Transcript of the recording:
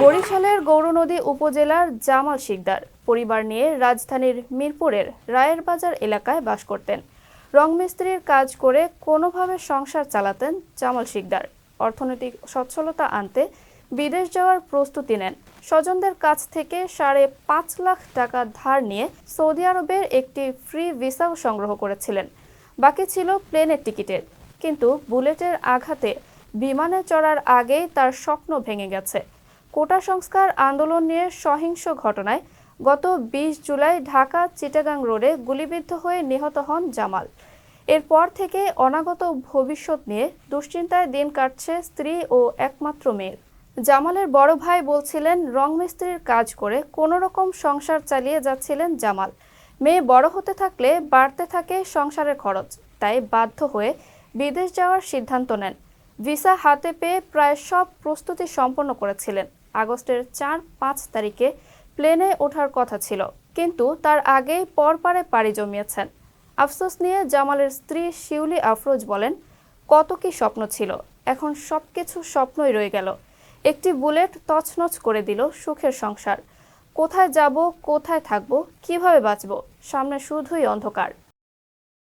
বরিশালের গৌরনদী উপজেলার জামাল শিকদার পরিবার নিয়ে রাজধানীর মিরপুরের রায়ের বাজার এলাকায় বাস করতেন। রংমিস্ত্রির কাজ করে কোনোভাবে সংসার চালাতেন জামাল শিকদার। অর্থনৈতিক সচ্ছলতা আনতে বিদেশ যাওয়ার প্রস্তুতি নেন। স্বজনদের কাছ থেকে সাড়ে পাঁচ লাখ টাকা ধার নিয়ে সৌদি আরবের একটি ফ্রি ভিসাও সংগ্রহ করেছিলেন। বাকি ছিল প্লেনের টিকিটের। কিন্তু বুলেটের আঘাতে বিমানে চড়ার আগেই তার স্বপ্ন ভেঙে গেছে। কোটা সংস্কার আন্দোলন নিয়ে সহিংস ঘটনায় গত বিশ জুলাই ঢাকা চিটাগাং রোডে গুলিবিদ্ধ হয়ে নিহত হন জামাল। এরপর থেকে অনাগত ভবিষ্যৎ নিয়ে দুশ্চিন্তায় দিন কাটছে স্ত্রী ও একমাত্র মেয়ের। জামালের বড় ভাই বলছিলেন, রং মিস্ত্রির কাজ করে কোনো রকম সংসার চালিয়ে যাচ্ছিলেন জামাল। মেয়ে বড় হতে থাকলে বাড়তে থাকে সংসারের খরচ, তাই বাধ্য হয়ে বিদেশ যাওয়ার সিদ্ধান্ত নেন। ভিসা হাতে পেয়ে প্রায় সব প্রস্তুতি সম্পন্ন করেছিলেন। আগস্টের চার পাঁচ তারিখে প্লেনে ওঠার কথা ছিল, কিন্তু তার আগেই পরপারে পাড়ি জমিয়েছেন। আফসোস নিয়ে জামালের স্ত্রী শিউলি আফরোজ বলেন, কত কি স্বপ্ন ছিল, এখন সবকিছু স্বপ্নই রয়ে গেল। একটি বুলেট তছনছ করে দিল সুখের সংসার। কোথায় যাব, কোথায় থাকব, কীভাবে বাঁচব, সামনে শুধুই অন্ধকার।